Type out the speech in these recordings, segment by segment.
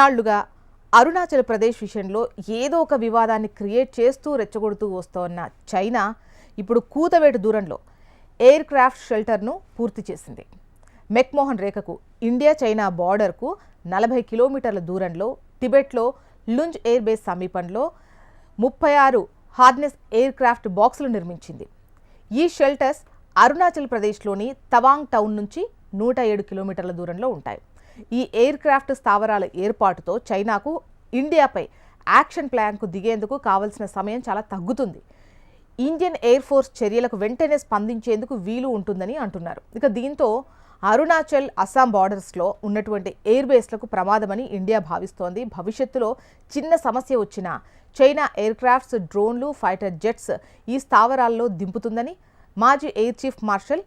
ఇన్నాళ్ళుగా అరుణాచల్ ప్రదేశ్ విషయంలో ఏదో ఒక వివాదాన్ని క్రియేట్ చేస్తూ రెచ్చగొడుతూ వస్తోన్న చైనా ఇప్పుడు కూతవేటు దూరంలో ఎయిర్ క్రాఫ్ట్ షెల్టర్ను పూర్తి చేసింది. మెక్మోహన్ రేఖకు ఇండియా చైనా బార్డర్కు నలభై కిలోమీటర్ల దూరంలో టిబెట్లో లుంజ్ ఎయిర్ బేస్ సమీపంలో ముప్పై ఆరు హార్నెస్ ఎయిర్ క్రాఫ్ట్ బాక్సులు నిర్మించింది. ఈ షెల్టర్స్ అరుణాచల్ ప్రదేశ్లోని తవాంగ్ టౌన్ నుంచి నూట ఏడు కిలోమీటర్ల దూరంలో ఉంటాయి. ఈ ఎయిర్ క్రాఫ్ట్ స్థావరాల ఏర్పాటుతో చైనాకు ఇండియాపై యాక్షన్ ప్లాన్కు దిగేందుకు కావలసిన సమయం చాలా తగ్గుతుంది. ఇండియన్ ఎయిర్ ఫోర్స్ చర్యలకు వెంటనే స్పందించేందుకు వీలు ఉంటుందని అంటున్నారు. ఇక దీంతో అరుణాచల్ అస్సాం బార్డర్స్లో ఉన్నటువంటి ఎయిర్ బేస్లకు ప్రమాదమని ఇండియా భావిస్తోంది. భవిష్యత్తులో చిన్న సమస్య వచ్చినా చైనా ఎయిర్ క్రాఫ్ట్స్ డ్రోన్లు ఫైటర్ జెట్స్ ఈ స్థావరాల్లో దింపుతుందని మాజీ air chief marshal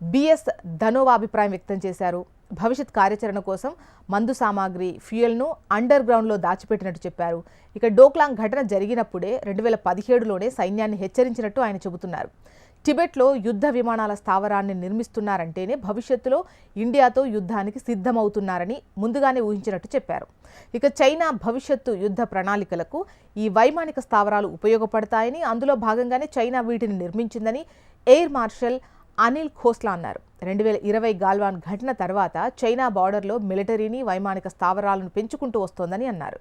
B S Dhanoa అభిప్రాయం వ్యక్తం చేశారు. భవిష్యత్ కార్యాచరణ కోసం మందు సామాగ్రి ఫ్యూయల్ను అండర్ గ్రౌండ్లో దాచిపెట్టినట్టు చెప్పారు. ఇక డోక్లాంగ్ ఘటన జరిగినప్పుడే రెండు వేల పదిహేడులోనే సైన్యాన్ని హెచ్చరించినట్టు ఆయన చెబుతున్నారు. టిబెట్లో యుద్ధ విమానాల స్థావరాన్ని నిర్మిస్తున్నారంటేనే భవిష్యత్తులో ఇండియాతో యుద్ధానికి సిద్ధమవుతున్నారని ముందుగానే ఊహించినట్టు చెప్పారు. ఇక చైనా భవిష్యత్తు యుద్ధ ప్రణాళికలకు ఈ వైమానిక స్థావరాలు ఉపయోగపడతాయని అందులో భాగంగానే చైనా వీటిని నిర్మించిందని ఎయిర్ మార్షల్ అనిల్ ఖోస్లా అన్నారు. రెండు వేల ఇరవై గాల్వాన్ ఘటన తర్వాత చైనా బార్డర్లో మిలిటరీని వైమానిక స్థావరాలను పెంచుకుంటూ వస్తోందని అన్నారు.